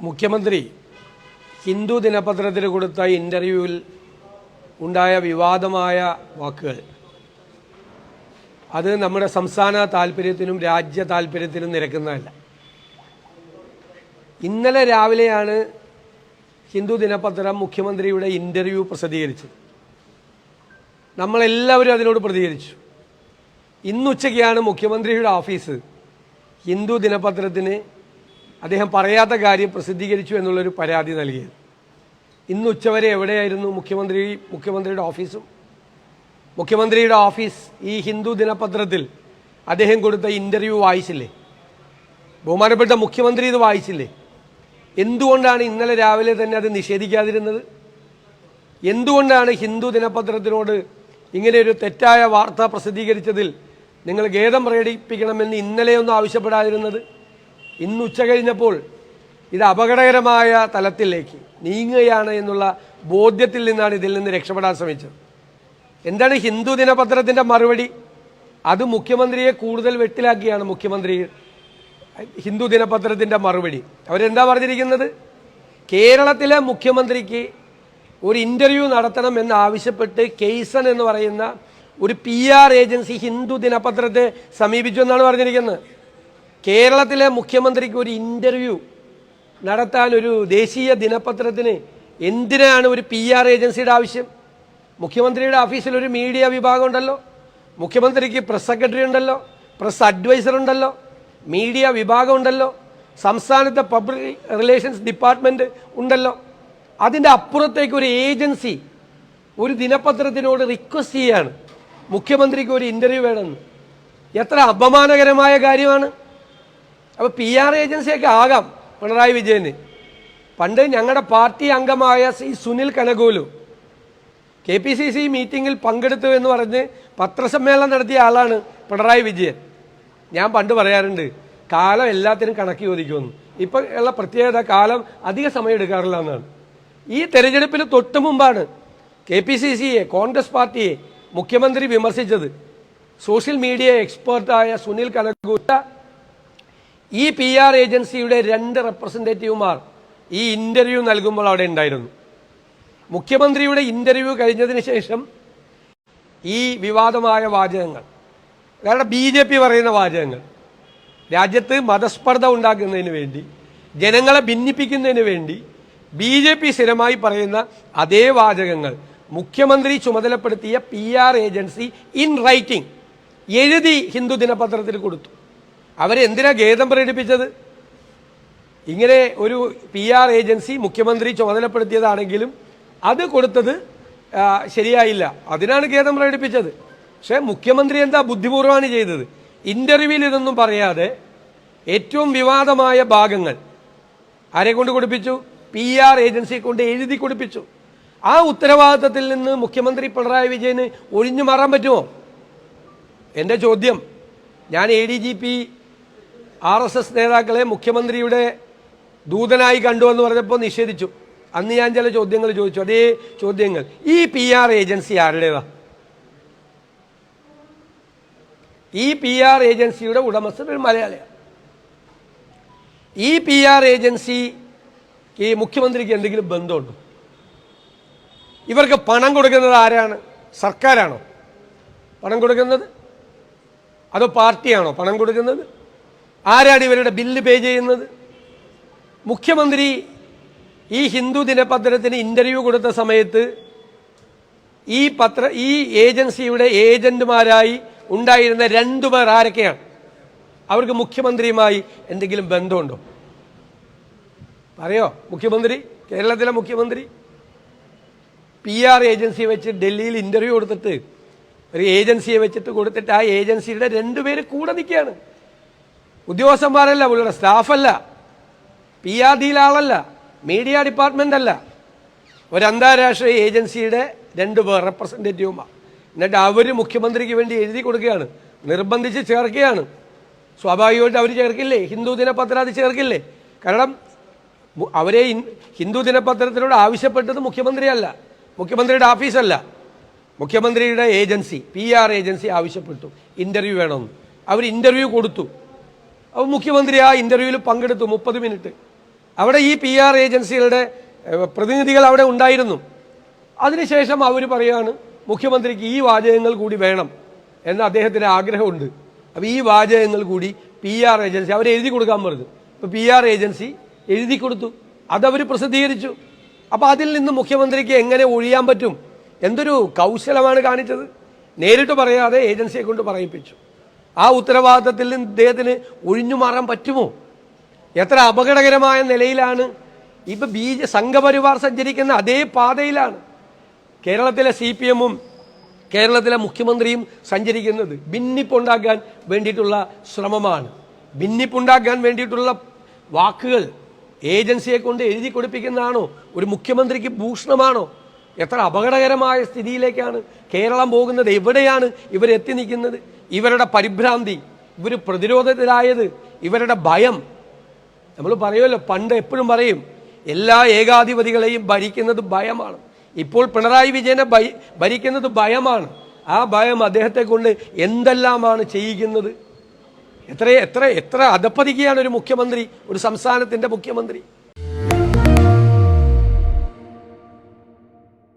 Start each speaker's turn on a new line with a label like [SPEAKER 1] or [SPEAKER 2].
[SPEAKER 1] മുഖ്യമന്ത്രി ഹിന്ദു ദിനപത്രത്തിന് കൊടുത്ത ഇന്റർവ്യൂവിൽ ഉണ്ടായ വിവാദമായ വാക്കുകൾ. അത് നമ്മുടെ സംസ്ഥാന താല്പര്യത്തിനും രാജ്യ താല്പര്യത്തിനും നിരക്കുന്നതല്ല. ഇന്നലെ രാവിലെയാണ് ഹിന്ദു ദിനപത്രം മുഖ്യമന്ത്രിയുടെ ഇന്റർവ്യൂ പ്രസിദ്ധീകരിച്ചത്. നമ്മളെല്ലാവരും അതിനോട് പ്രതികരിച്ചു. ഇന്നുച്ചയ്ക്കാണ് മുഖ്യമന്ത്രിയുടെ ഓഫീസ് ഹിന്ദു ദിനപത്രത്തിന് അദ്ദേഹം പറയാത്ത കാര്യം പ്രസിദ്ധീകരിച്ചു എന്നുള്ളൊരു പരാതി നൽകിയത്. ഇന്ന് ഉച്ചവരെ എവിടെയായിരുന്നു മുഖ്യമന്ത്രി മുഖ്യമന്ത്രിയുടെ ഓഫീസും? മുഖ്യമന്ത്രിയുടെ ഓഫീസ് ഈ ഹിന്ദു ദിനപത്രത്തിൽ അദ്ദേഹം കൊടുത്ത ഇന്റർവ്യൂ വായിച്ചില്ലേ? ബഹുമാനപ്പെട്ട മുഖ്യമന്ത്രി ഇത് വായിച്ചില്ലേ? എന്തുകൊണ്ടാണ് ഇന്നലെ രാവിലെ തന്നെ അത് നിഷേധിക്കാതിരുന്നത്? എന്തുകൊണ്ടാണ് ഹിന്ദു ദിനപത്രത്തിനോട് ഇങ്ങനെ ഒരു തെറ്റായ വാർത്ത പ്രസിദ്ധീകരിച്ചതിൽ നിങ്ങൾ ഖേദം പ്രകടിപ്പിക്കണമെന്ന് ഇന്നലെയൊന്നും ആവശ്യപ്പെടാതിരുന്നത്? ഇന്ന് ഉച്ച കഴിഞ്ഞപ്പോൾ ഇത് അപകടകരമായ തലത്തിലേക്ക് നീങ്ങുകയാണ് എന്നുള്ള ബോധ്യത്തിൽ നിന്നാണ് ഇതിൽ നിന്ന് രക്ഷപ്പെടാൻ ശ്രമിച്ചത്. എന്താണ് ഹിന്ദു ദിനപത്രത്തിന്റെ മറുപടി? അത് മുഖ്യമന്ത്രിയെ കൂടുതൽ വെട്ടിലാക്കിയാണ് മുഖ്യമന്ത്രി ഹിന്ദു ദിനപത്രത്തിന്റെ മറുപടി. അവരെന്താ പറഞ്ഞിരിക്കുന്നത്? കേരളത്തിലെ മുഖ്യമന്ത്രിക്ക് ഒരു ഇന്റർവ്യൂ നടത്തണം എന്നാവശ്യപ്പെട്ട് കെയ്സൺ എന്ന് പറയുന്ന ഒരു പി ആർ ഏജൻസി ഹിന്ദു ദിനപത്രത്തെ സമീപിച്ചു എന്നാണ് പറഞ്ഞിരിക്കുന്നത്. കേരളത്തിലെ മുഖ്യമന്ത്രിക്ക് ഒരു ഇന്റർവ്യൂ നടത്താൻ ഒരു ദേശീയ ദിനപത്രത്തിന് എന്തിനാണ് ഒരു പി ആർ ഏജൻസിയുടെ ആവശ്യം? മുഖ്യമന്ത്രിയുടെ ഓഫീസിൽ ഒരു മീഡിയ വിഭാഗം ഉണ്ടല്ലോ. മുഖ്യമന്ത്രിക്ക് പ്രസ് സെക്രട്ടറി ഉണ്ടല്ലോ. പ്രസ് അഡ്വൈസർ ഉണ്ടല്ലോ. മീഡിയ വിഭാഗം ഉണ്ടല്ലോ. സംസ്ഥാനത്തെ പബ്ലിക് റിലേഷൻസ് ഡിപ്പാർട്ട്മെന്റ് ഉണ്ടല്ലോ. അതിന്റെ അപ്പുറത്തേക്ക് ഒരു ഏജൻസി ഒരു ദിനപത്രത്തിനോട് റിക്വസ്റ്റ് ചെയ്യാണ്. മുഖ്യമന്ത്രിക്ക് ഒരു ഇന്റർവ്യൂ വേണമെന്ന്. എത്ര അപമാനകരമായ കാര്യമാണ്. അപ്പോൾ പി ആർ ഏജൻസിയൊക്കെ ആകാം പിണറായി വിജയന്. പണ്ട് ഞങ്ങളുടെ പാർട്ടി അംഗമായ Shri Sunil Kanugolu K P C C മീറ്റിങ്ങിൽ പങ്കെടുത്തു എന്ന് പറഞ്ഞ് പത്രസമ്മേളനം നടത്തിയ ആളാണ് പിണറായി വിജയൻ. ഞാൻ പണ്ട് പറയാറുണ്ട് കാലം എല്ലാത്തിനും കണക്ക് ചോദിക്കുമെന്ന്. ഇപ്പം ഉള്ള പ്രത്യേകത കാലം അധിക സമയം എടുക്കാറില്ല എന്നാണ്. ഈ തെരഞ്ഞെടുപ്പിന് തൊട്ട് മുമ്പാണ് കെ പി സി സിയെ കോൺഗ്രസ് പാർട്ടിയെ മുഖ്യമന്ത്രി വിമർശിച്ചത്. സോഷ്യൽ മീഡിയ എക്സ്പേർട്ടായ സുനിൽ കനകൂട്ട ഈ പി ആർ ഏജൻസിയുടെ രണ്ട് റെപ്രസെന്റേറ്റീവുമാർ ഈ ഇന്റർവ്യൂ നൽകുമ്പോൾ അവിടെ ഉണ്ടായിരുന്നു. മുഖ്യമന്ത്രിയുടെ ഇന്റർവ്യൂ കഴിഞ്ഞതിന് ശേഷം ഈ വിവാദമായ വാചകങ്ങൾ കാരണം ബി ജെ പി പറയുന്ന വാചകങ്ങൾ രാജ്യത്ത് മതസ്പർദ്ധ ഉണ്ടാക്കുന്നതിന് വേണ്ടി ജനങ്ങളെ ഭിന്നിപ്പിക്കുന്നതിന് വേണ്ടി ബി ജെ പി സ്ഥിരമായി പറയുന്ന അതേ വാചകങ്ങൾ മുഖ്യമന്ത്രി ചുമതലപ്പെടുത്തിയ P R agency in writing എഴുതി ഹിന്ദു ദിനപത്രത്തിൽ കൊടുത്തു. അവരെന്തിനാ ഖേദം പ്രകടിപ്പിച്ചത്? ഇങ്ങനെ ഒരു പി ആർ ഏജൻസി മുഖ്യമന്ത്രി ചുമതലപ്പെടുത്തിയതാണെങ്കിലും അത് കൊടുത്തത് ശരിയായില്ല. അതിനാണ് ഖേദം പ്രകടിപ്പിച്ചത്. പക്ഷേ മുഖ്യമന്ത്രി എന്താ ബുദ്ധിപൂർവമാണ് ചെയ്തത്? ഇന്റർവ്യൂവിൽ ഇതൊന്നും പറയാതെ ഏറ്റവും വിവാദമായ ഭാഗങ്ങൾ ആരെ കൊണ്ട് കൊടുപ്പിച്ചു? പി ആർ ഏജൻസിയെ കൊണ്ട് എഴുതി കൊടുപ്പിച്ചു. ആ ഉത്തരവാദിത്തത്തിൽ നിന്ന് മുഖ്യമന്ത്രി പിണറായി വിജയന് ഒഴിഞ്ഞു മാറാൻ പറ്റുമോ? എന്റെ ചോദ്യം. ഞാൻ A D G P R S S നേതാക്കളെ മുഖ്യമന്ത്രിയുടെ ദൂതനായി കണ്ടു എന്ന് പറഞ്ഞപ്പോൾ നിഷേധിച്ചു. അന്ന് ഞാൻ ചില ചോദ്യങ്ങൾ ചോദിച്ചു. അതേ ചോദ്യങ്ങൾ. ഈ പി ആർ ഏജൻസി ആരുടേതാ? ഈ പി ആർ ഏജൻസിയുടെ ഉടമസ്ഥൻ ഒരു മലയാളിയാണ് ഈ പി ആർ ഏജൻസി ഈ മുഖ്യമന്ത്രിക്ക് എന്തെങ്കിലും ബന്ധമുണ്ടോ? ഇവർക്ക് പണം കൊടുക്കുന്നത് ആരാണ്? സർക്കാരാണോ? പണം കൊടുക്കുന്നത്? അതോ പാർട്ടിയാണോ പണം കൊടുക്കുന്നത്? ആരാണ് ഇവരുടെ ബില്ല് പേ ചെയ്യുന്നത്? മുഖ്യമന്ത്രി ഈ ഹിന്ദു ദിനപത്രത്തിന് ഇന്റർവ്യൂ കൊടുത്ത സമയത്ത് ഈ പത്ര ഈ ഏജൻസിയുടെ ഏജന്റുമാരായി ഉണ്ടായിരുന്ന രണ്ടു രണ്ടുപേർ ആരൊക്കെയാണ്? അവർക്ക് മുഖ്യമന്ത്രിയുമായി എന്തെങ്കിലും ബന്ധമുണ്ടോ? പറയോ? മുഖ്യമന്ത്രി? കേരളത്തിലെ മുഖ്യമന്ത്രി? പി ആർ ഏജൻസി വെച്ച് ഡൽഹിയിൽ ഇന്റർവ്യൂ കൊടുത്തിട്ട് ഒരു ഏജൻസിയെ വെച്ചിട്ട് കൊടുത്തിട്ട് ആ ഏജൻസിയുടെ രണ്ടുപേര് കൂടെ നിൽക്കുകയാണ്. ഉദ്യോഗസ്ഥന്മാരല്ല പുള്ളിയുടെ സ്റ്റാഫല്ല പി ആർ ഡിയിലെ ആളല്ല മീഡിയ ഡിപ്പാർട്ട്മെന്റ് അല്ല ഒരു അന്താരാഷ്ട്ര ഏജൻസിയുടെ രണ്ട് പേർ റെപ്രസെന്റേറ്റീവുമാണ് എന്നിട്ട് അവർ മുഖ്യമന്ത്രിക്ക് വേണ്ടി എഴുതി കൊടുക്കുകയാണ് നിർബന്ധിച്ച് ചേർക്കുകയാണ്. സ്വാഭാവികമായിട്ട് അവർ ചേർക്കില്ലേ? ഹിന്ദു ദിനപത്രം അത് ചേർക്കില്ലേ? കാരണം അവരെ ഹിന്ദു ദിനപത്രത്തിനോട് ആവശ്യപ്പെട്ടത് മുഖ്യമന്ത്രിയല്ല മുഖ്യമന്ത്രിയുടെ ഓഫീസല്ല. മുഖ്യമന്ത്രിയുടെ ഏജൻസി പി ആർ ഏജൻസി ആവശ്യപ്പെട്ടു. ഇന്റർവ്യൂ വേണമെന്ന്. അവർ ഇന്റർവ്യൂ കൊടുത്തു. അപ്പോൾ മുഖ്യമന്ത്രി ആ ഇന്റർവ്യൂവിൽ പങ്കെടുത്തു മുപ്പത് മിനിറ്റ്. അവിടെ ഈ പി ആർ ഏജൻസികളുടെ പ്രതിനിധികൾ അവിടെ ഉണ്ടായിരുന്നു. അതിനുശേഷം അവർ പറയുകയാണ് മുഖ്യമന്ത്രിക്ക് ഈ വാചകങ്ങൾ കൂടി വേണം എന്ന് അദ്ദേഹത്തിന് ആഗ്രഹമുണ്ട്. അപ്പോൾ ഈ വാചകങ്ങൾ കൂടി പി ആർ ഏജൻസി അവർ എഴുതി കൊടുക്കാൻ പറഞ്ഞു. ഇപ്പോൾ പി ആർ ഏജൻസി എഴുതി കൊടുത്തു. അതവർ പ്രസിദ്ധീകരിച്ചു. അപ്പോൾ അതിൽ നിന്ന് മുഖ്യമന്ത്രിക്ക് എങ്ങനെ ഒഴിയാൻ പറ്റും? എന്തൊരു കൗശലമാണ് കാണിച്ചത്? നേരിട്ട് പറയാതെ ഏജൻസിയെ കൊണ്ട് പറയിപ്പിച്ചു. ആ ഉത്തരവാദിത്തത്തിൽ നിന്ന് ഇദ്ദേഹത്തിന് ഒഴിഞ്ഞു മാറാൻ പറ്റുമോ? എത്ര അപകടകരമായ നിലയിലാണ്. ഇപ്പൊ ബി ജെ സംഘപരിവാർ സഞ്ചരിക്കുന്ന അതേ പാതയിലാണ് കേരളത്തിലെ സി പി എമ്മും കേരളത്തിലെ മുഖ്യമന്ത്രിയും സഞ്ചരിക്കുന്നത്. ഭിന്നിപ്പുണ്ടാക്കാൻ വേണ്ടിയിട്ടുള്ള ശ്രമമാണ്. ഭിന്നിപ്പുണ്ടാക്കാൻ വേണ്ടിയിട്ടുള്ള വാക്കുകൾ ഏജൻസിയെ കൊണ്ട് എഴുതി കൊടുപ്പിക്കുന്നതാണോ? ഒരു മുഖ്യമന്ത്രിക്ക് ഭൂഷണമാണോ? എത്ര അപകടകരമായ സ്ഥിതിയിലേക്കാണ് കേരളം പോകുന്നത്? എവിടെയാണ് ഇവരെത്തി നിൽക്കുന്നത്? ഇവരുടെ പരിഭ്രാന്തി ഇവർ പ്രതിരോധത്തിലായത് ഇവരുടെ ഭയം. നമ്മൾ പറയുമല്ലോ പണ്ട് എപ്പോഴും പറയും എല്ലാ ഏകാധിപതികളെയും ഭരിക്കുന്നത് ഭയമാണ്. ഇപ്പോൾ പിണറായി വിജയനെ ഭരിക്കുന്നത് ഭയമാണ്. ആ ഭയം അദ്ദേഹത്തെ കൊണ്ട് എന്തെല്ലാമാണ് ചെയ്യിക്കുന്നത് എത്ര എത്ര എത്ര അധപ്പതിക്കുകയാണ് ഒരു മുഖ്യമന്ത്രി ഒരു സംസ്ഥാനത്തിന്റെ മുഖ്യമന്ത്രി.